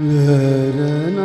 धरती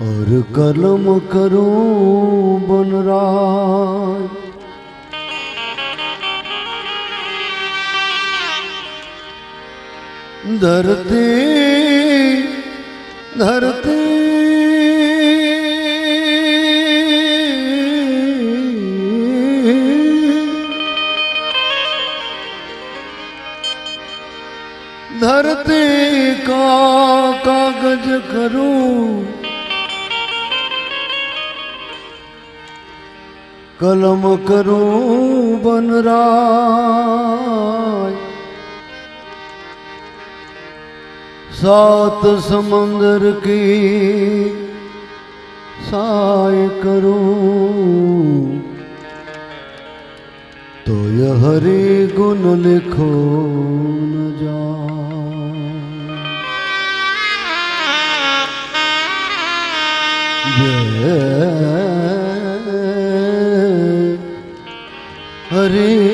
और कलम करूं बनराय धरती धरती धरती का कागज करूं કલમ કરું બનરાય સાત સમંદર કી સાય કરું તો હરે ગુણ લખો ન જા Yeah. করে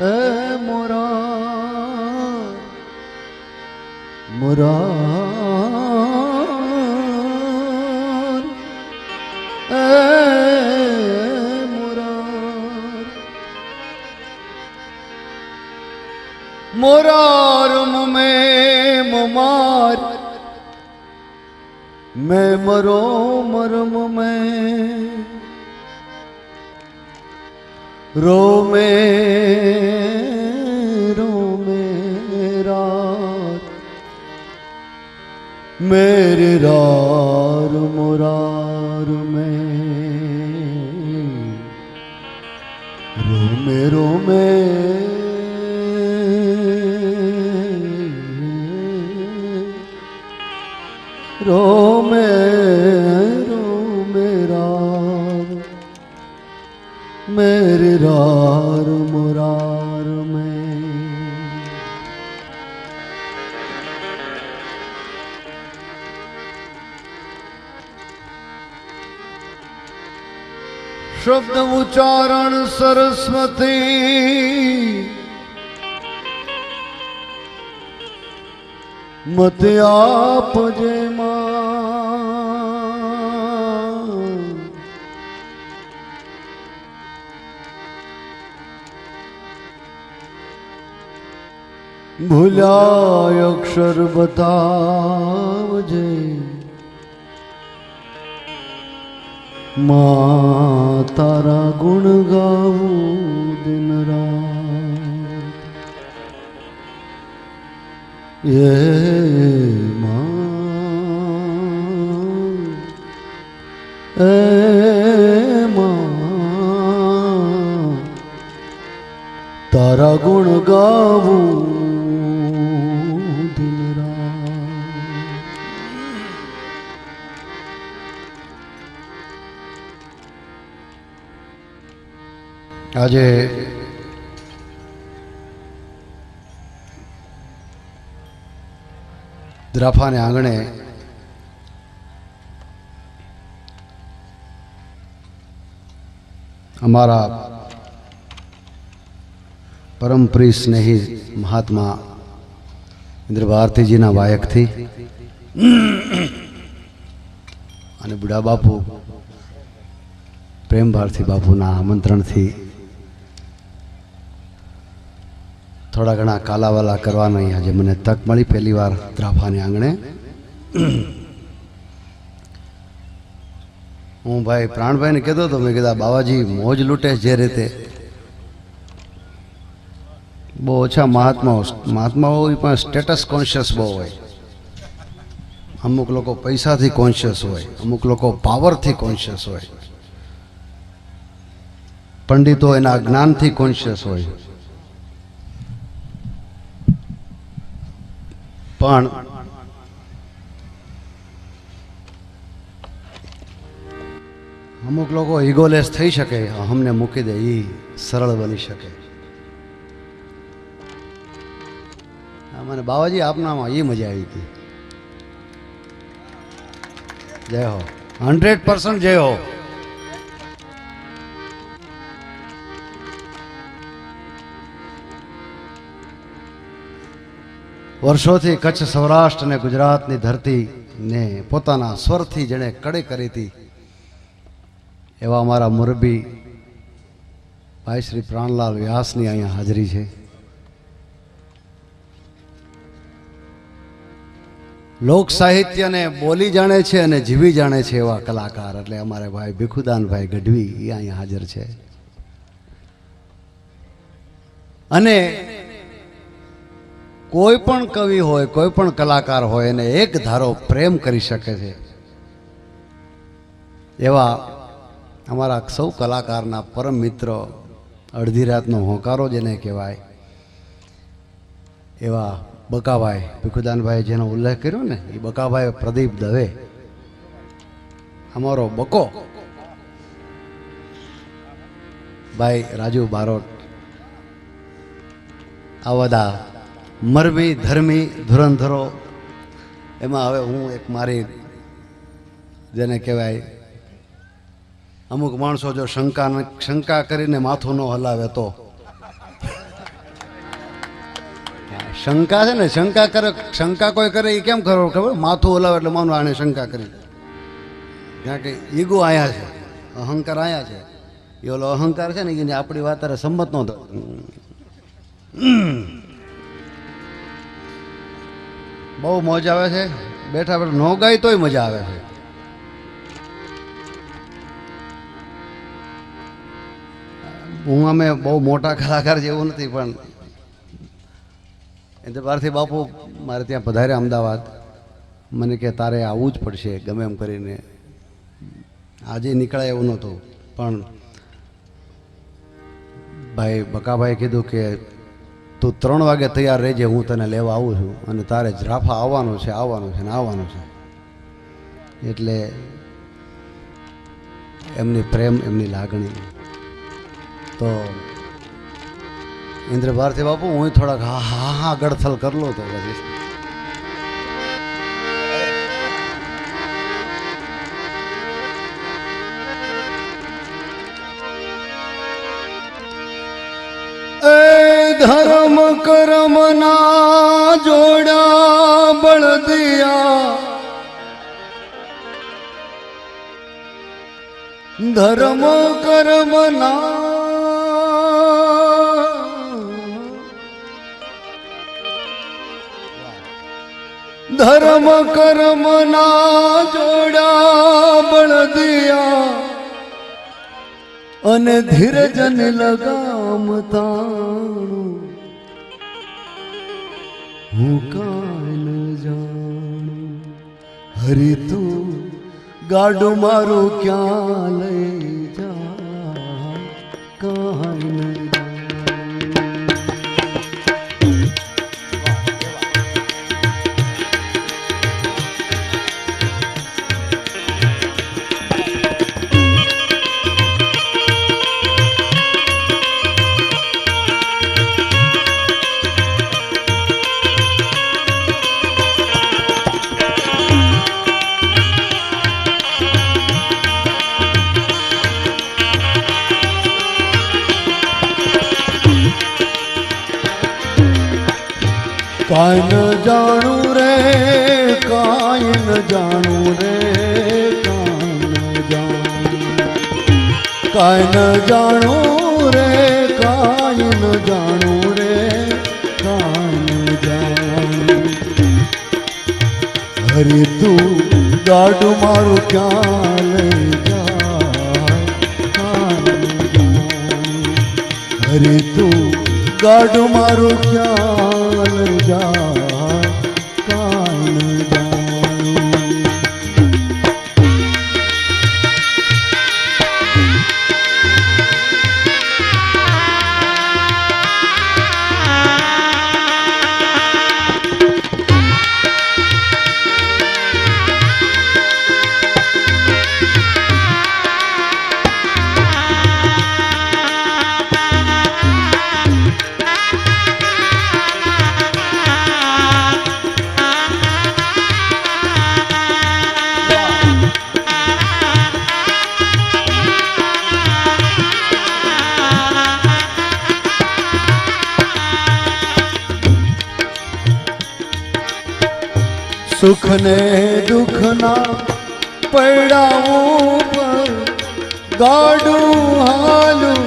એ મોરા મોરા એ મોરા મોરાર મુમે મુમાર મેં મરો મરમ મેં રોમે રોમે રાત મેરે રાર મોરાર મે રોમે રોમે રોમે मेरे रार मुरार में શબ્દ ઉચ્ચારણ સરસ્વતી મત આપજે ભૂલ્યા અક્ષર બતાવજે મા તારા ગુણ ગાવું દિન રાત. એ માં, એ તારા ગુણ ગાવું આજે દ્રાફાને આંગણે અમારા પરમ સ્નેહી મહાત્મા ઇન્દ્ર ભારતીજીના વાયકથી અને બુઢા બાપુ પ્રેમ ભારતી બાપુના આમંત્રણથી થોડા ઘણા કાલાવાલા કરવાના આજે મને તક મળી. પહેલી વાર ત્રાફાની આંગણે. હું ભાઈ પ્રાણભાઈને કહેતો હતો, મેં કીધા બાવાજી મોજ લૂંટે જે રીતે. બહુ ઓછા મહાત્માઓ મહાત્માઓ પણ સ્ટેટસ કોન્શિયસ બહુ હોય. અમુક લોકો પૈસાથી કોન્શિયસ હોય, અમુક લોકો પાવરથી કોન્શિયસ હોય. પંડિતો એના જ્ઞાનથી કોન્શિયસ હોય. પણ અમુક લોકો ઇગોલેસ થઈ શકે, અહમને મૂકી દે એ સરળ બની શકે. મને બાવાજી આપનામાં એ મજા આવી હતી. જય હો. હંડ્રેડ પર્સન્ટ જય હો. વર્ષોથી કચ્છ સૌરાષ્ટ્ર અને ગુજરાતની ધરતીને પોતાના સ્વરથી જેણે કડે કરી હતી, એવા અમારા મુરબી ભાઈ શ્રી પ્રાણલાલ વ્યાસની અહીંયા હાજરી છે. લોક સાહિત્યને બોલી જાણે છે અને જીવી જાણે છે એવા કલાકાર, એટલે અમારે ભાઈ ભીખુદાનભાઈ ગઢવી એ અહીંયા હાજર છે. અને કોઈ પણ કવિ હોય, કોઈ પણ કલાકાર હોય, એને એક ધારો પ્રેમ કરી શકે છે. એવા અમારા સૌ કલાકારના પરમ મિત્ર અડધી રાતનો હોંકારો જેને કહેવાય, એવા બકાભાઈ ભીખુદાનભાઈ જેનો ઉલ્લેખ કર્યો ને, એ બકાભાઈ પ્રદીપ દવે. અમારો બકો. ભાઈ રાજુ બારોટ આ બધા મરમી ધર્મી, ધુરંધરો. એમાં હવે હું એક મારી જેને કહેવાય, અમુક માણસો જો શંકા શંકા કરીને માથું ન હલાવે તો. શંકા છે ને, શંકા કરે, શંકા કોઈ કરે એ કેમ ખરો ખબર? માથું હલાવે એટલે માનું આને શંકા કરી. કારણ કે ઈગો આયા છે, અહંકાર આયા છે. એ ઓલો અહંકાર છે ને એને આપણી વાત સંમત નહોતો બહુ મોજ આવે છે. બેઠા બેઠા નો ગાય તોય મજા આવે છે. હું અમે બહુ મોટા કલાકાર જેવું નથી, પણ એટલે બહારથી બાપુ મારે ત્યાં પધાર્યા અમદાવાદ. મને કે તારે આવવું જ પડશે, ગમે એમ કરીને. આજે નીકળાય એવું નહોતું, પણ ભાઈ બકાભાઈ કીધું કે તું ત્રણ વાગે તૈયાર રહેજે, હું તને લેવા આવું છું અને તારે જરાફા આવવાનું છે આવવાનું છે ને આવવાનું છે. એટલે એમની પ્રેમ, એમની લાગણી. તો ઇન્દ્ર ભારતી બાપુ, હું થોડાક હા હા હા ગડથલ કરલો તો પછી. ધર્મ કર્મ ના જોડા બળદિયા. ધર્મ કર્મ ના ધર્મ કર્મ ના જોડા બળદિયા. અને ધીરજન લગામતા હું કાન જાણું? હરી તું ગાડું મારું ક્યાં લઈ જાણું રે, કાંઈ ન જાણું રે, કાંઈ ન જાણું. રે, કાંઈ ન જાણું રે, કાંઈ ન જાણું. હરે તું ગાડું મારું ક્યાં લઈ જાય હરે તું ગાડું મારું ક્યાં લઈ જાય સુખ ને દુઃખના પડાવું પર ગાડું હાલું.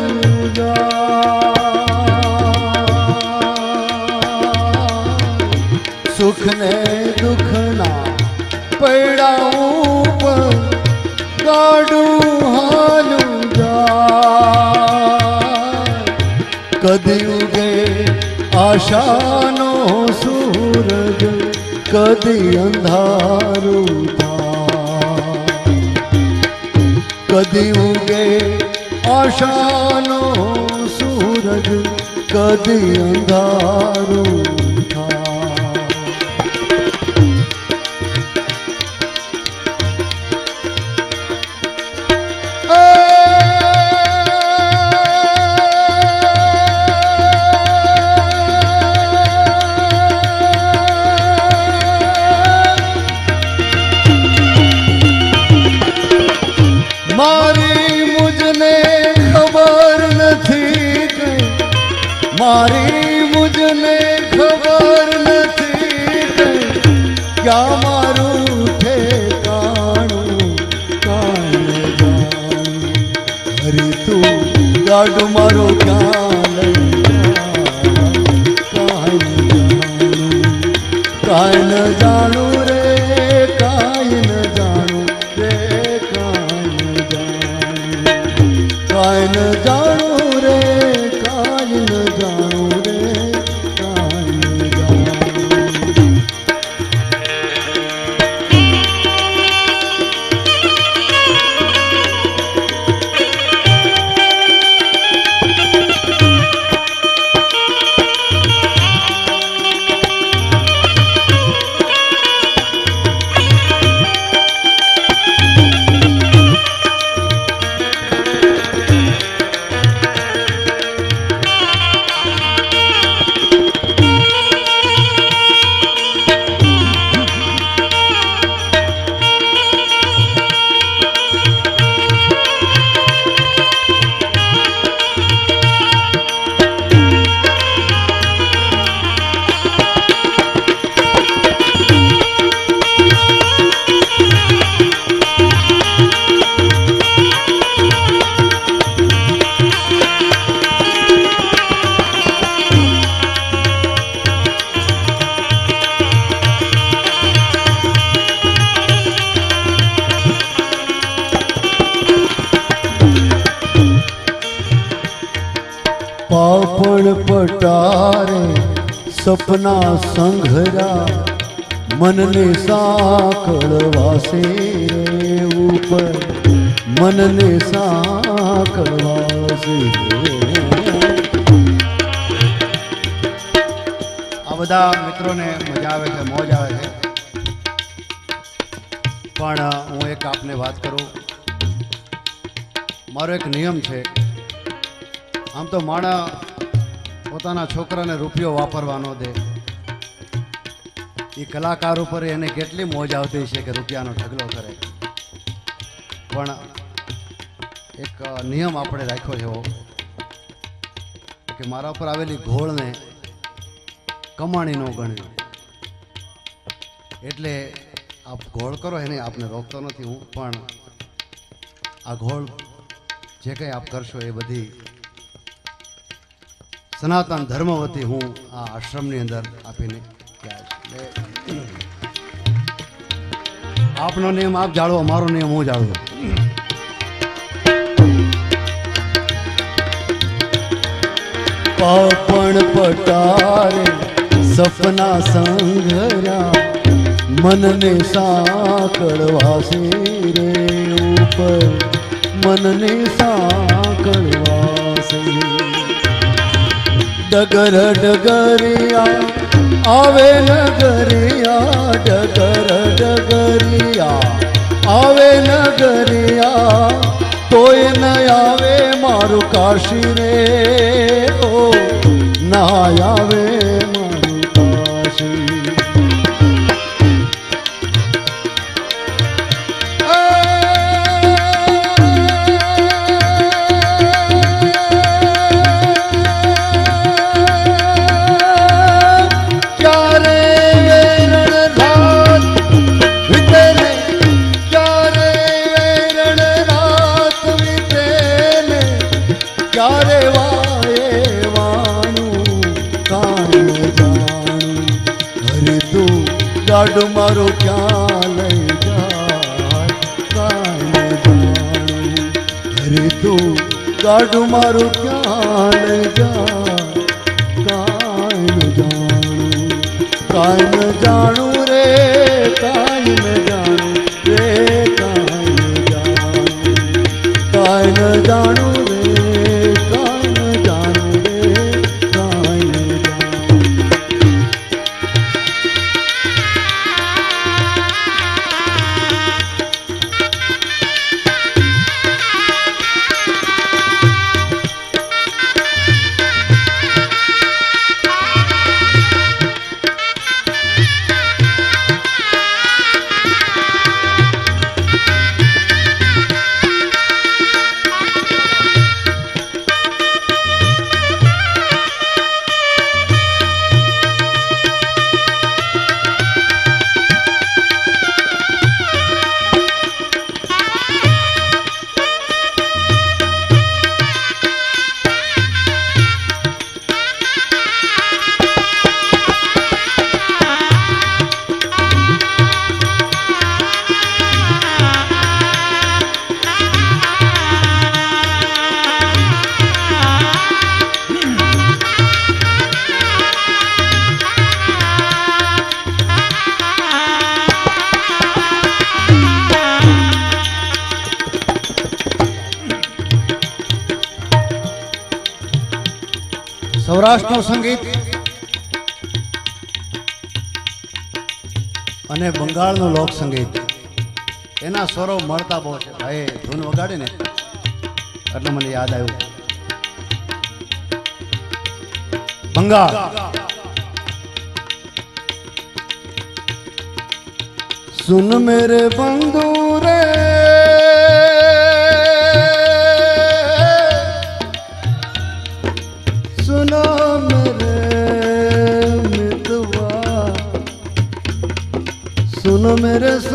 સુખ ને દુઃખના પડાવું પર ગાડું હાલું કદી ઉગે સૂરજ કદી અંધારું કદી ઉગે આશાનો સૂરજ કદી અંધારું ગાડું મારો ક્યાં સપના સંઘરા મનને સાકળવાશે ઉપર. મનને સાકળવાશે આ બધા મિત્રોને મજા આવે છે, મોજ આવે છે. પણ હું એક આપને વાત કરું. મારો એક નિયમ છે. આમ તો માણા પોતાના છોકરાને રૂપિયો વાપરવા ન દે. એ કલાકાર ઉપર એને કેટલી મોજ આવતી છે કે રૂપિયાનો ઢગલો કરે. પણ એક નિયમ આપણે રાખ્યો છે કે મારા ઉપર આવેલી ઘોળને કમાણી ન ગણવી. એટલે આપ ઘોળ કરો, એને આપને રોકતો નથી હું, પણ આ ઘોળ જે કંઈ આપ કરશો એ બધી સનાતન ધર્મ વતી હું આ આશ્રમની અંદર આપીને છું. આપનો નિયમ આપ જાળવો, અમારો નિયમ હું જાળવું. પાપણ પટારે સપના સંઘર્યા મનને સાંકળવાસે રે ઉપર. મનને સાંકળવાસે ડગર ડગરિયા, આવે નગરિયા, ડગર ડગરિયા, આવે નગરિયા, તોય ન આવે મારું કાશી રે. ઓ, ના આવે મારો ક્યાં લઈ જાય? જાણું હરે તું ગાડું મારું ક્યાં લઈ જાય? જાણું કાન જાણું બંગાળનું લોક સંગીત. એના સ્વરો મળતા બહુ છે. ભાઈ, ધૂન વગાડે ને. એટલે મને યાદ આવ્યું. બંગાળ. સુન મેરે બંધુ રે ਸੁਨ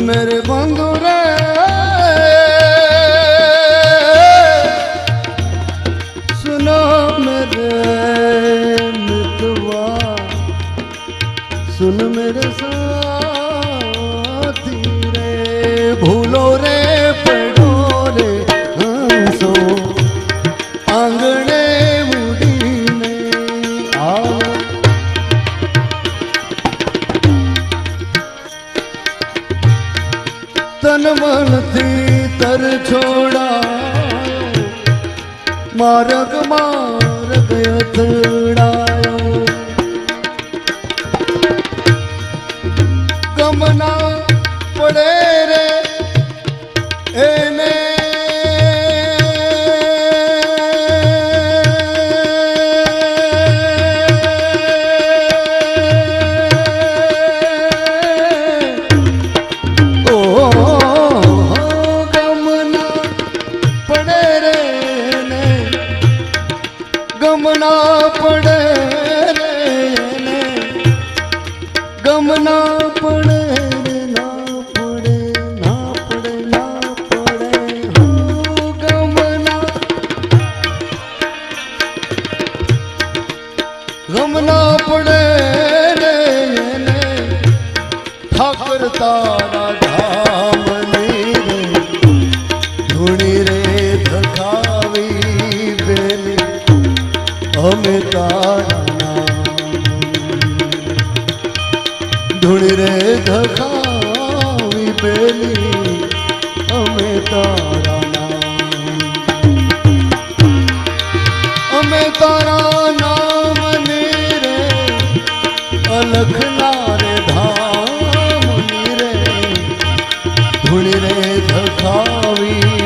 ਮੇਰੇ ਬੰਧੂ ਰੇ ਸੁਨੋ ਮੇਰੇ ਮਿਤਵਾ ਸੁਨ ਮੇਰੇ ਸਾ અલખના રે ધામ રે ધૂણી રે ધખાવી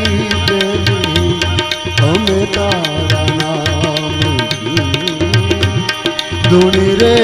દેલી અમે તારા નામ ધૂણી રે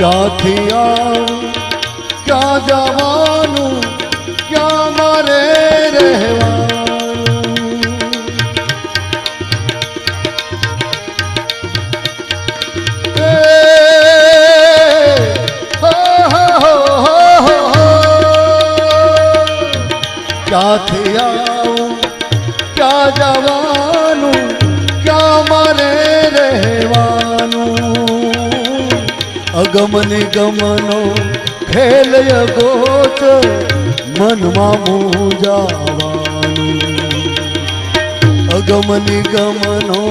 ક્યાંથી આવું ક્યાં જવાનું અગમ ગમનો ખેલ ગોત મનમાં મૂંઝાવાનું. અગમ ગમનો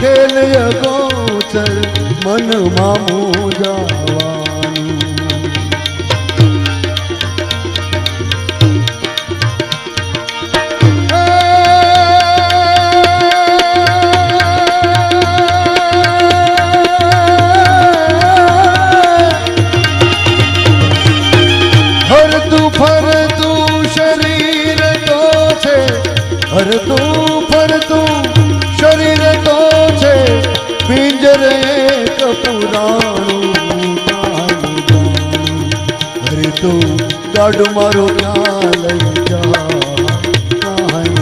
ખેલ ગોચર મનમાં મૂંઝાવાનું. દાડું મારું ક્યાં લઈ જા કાનું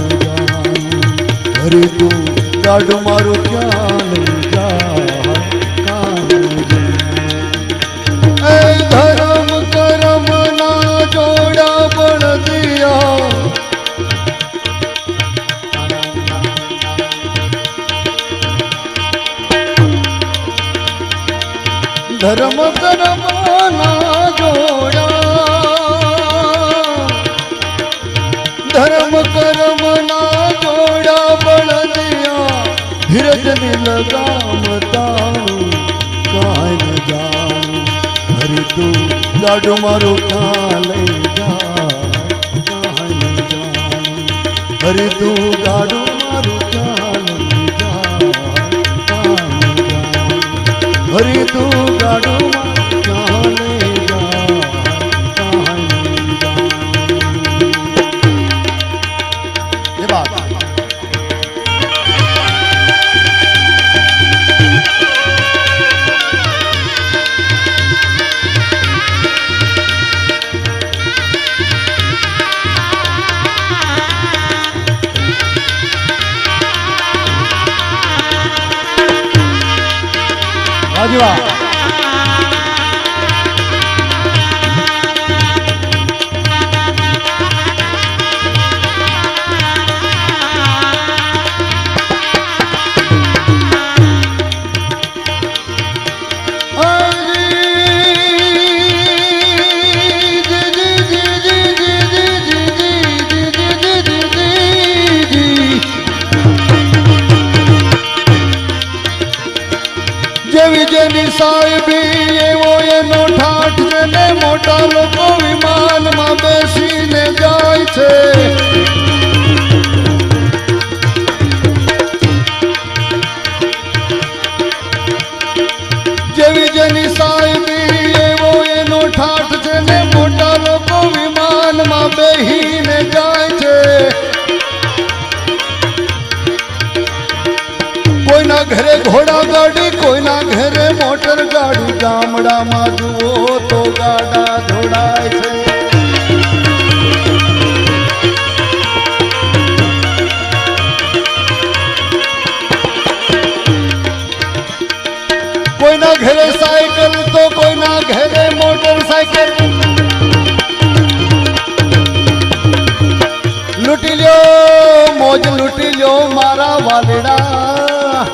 તું દાડું મારું ક્યાં લઈ જા ધર્મ કરમ ના ધર્મ કરમ ના જોડા લગામ તાણું કાંઈ ન જાણું હરી તું લાડુ મારો ક્યાં લઈ જા કાંઈ ન જાણું. હરી તું ગાડો મારો કાન જા હરી તું ગાડો મારો વાહ જેવી છે જેવી જેની સાહેબી એવો એનો ઠાઠ છે ને મોટા લોકો વિમાનમાં જાય છે. કોઈના ઘરે ઘોડા ગાડી, કોઈના ઘરે મોટર ગાડી. ગામડામાં જુઓ તો ગાડા જોડાય છે. વાલેડા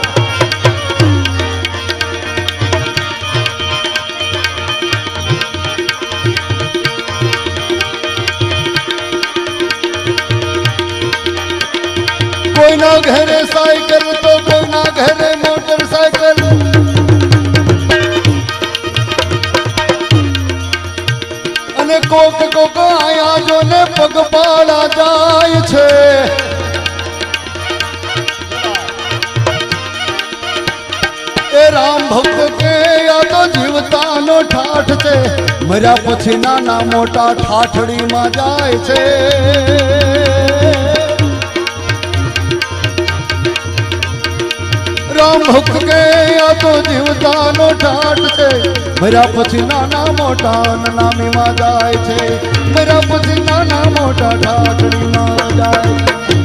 કોઈના ઘરે સાયકલ તો કોઈના ઘરે મોટરસાયકલ. અને કોક કોક આયા જો ને પગપાળા જાય છે. જીવતાનો ઠાઠ છે. મર્યા પછી નાના મોટા ઠાઠડીમાં જાય છે. રામ ભક્ત આ તો જીવતાનો ઠાઠ છે. મર્યા પછી નાના મોટા નામીમાં જાય છે. મર્યા મોટા ઠાઠડીમાં જાય છે.